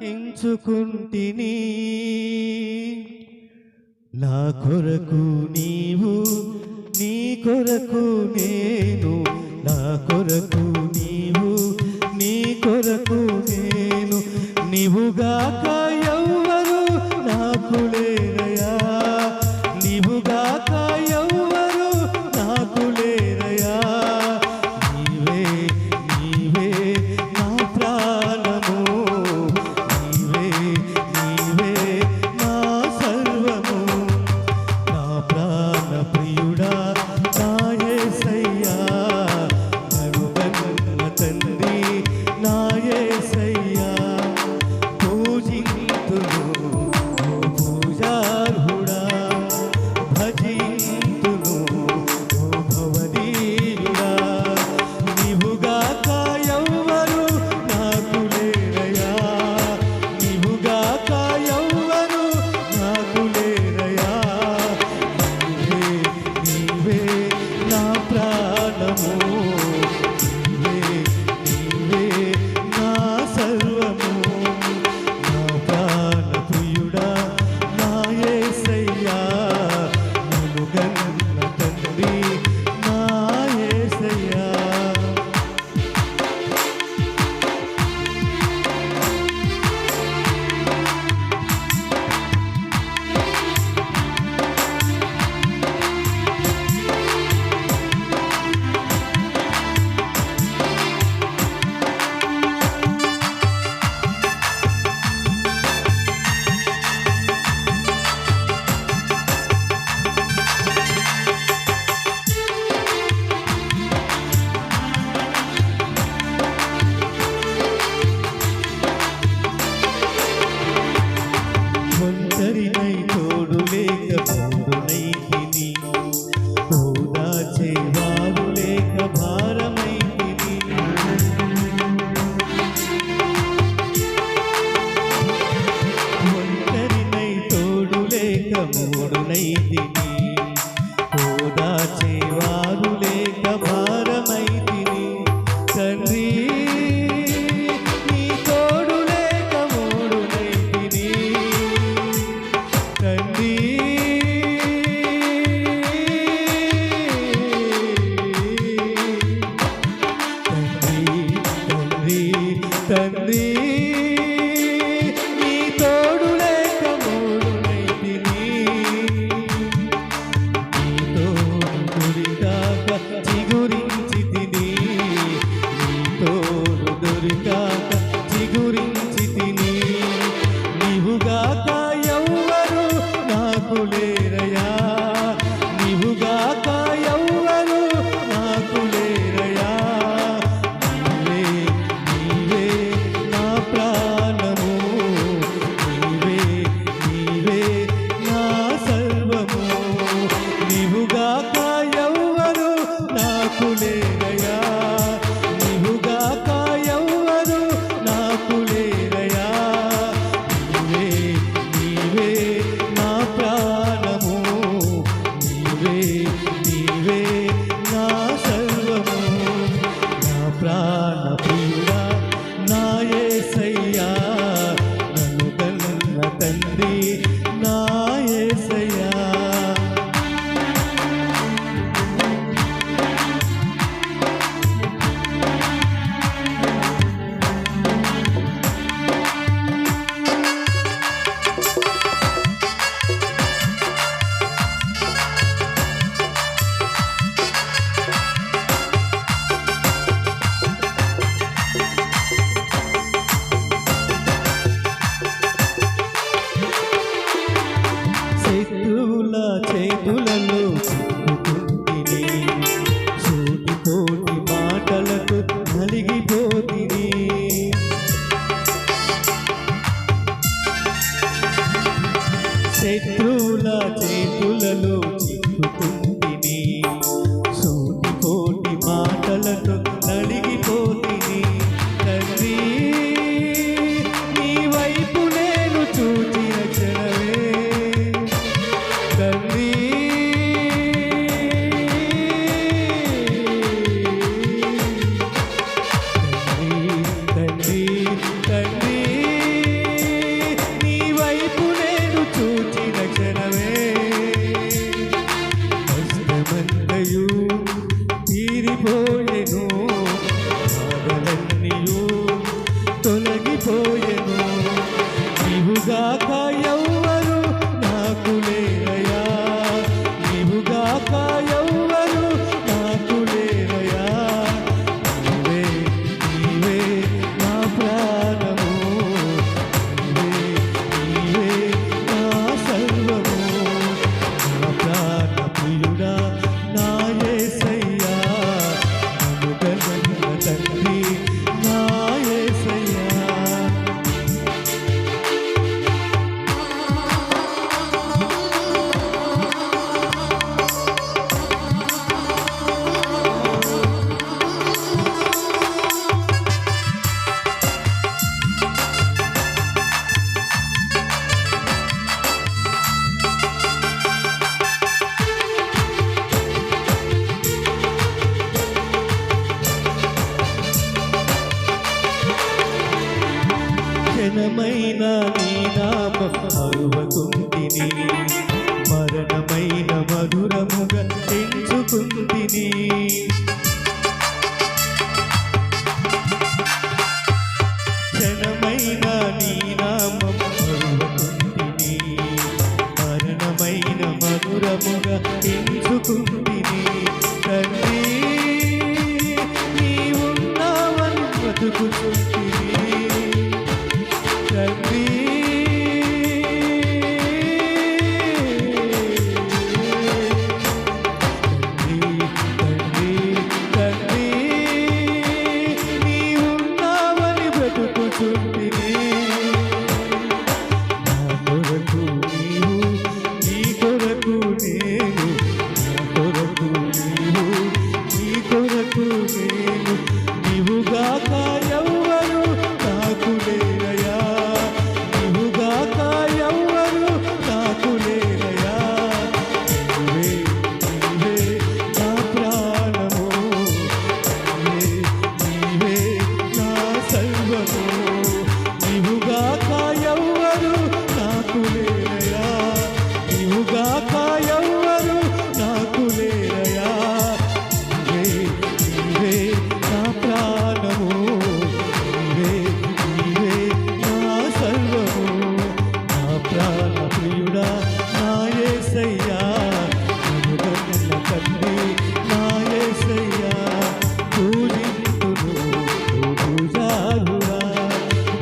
ఎంచుకుంటిని నా కొరకు నీవు నీ కొరకు నేను నా కొరకు నీవు నీ కొరకు నేను నీవుగా தொலகி అరువకుంటిని మరణమైన మధురముగా ఎంచుకుంటిని. నీవుగాక ఎవ్వరు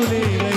Kulina.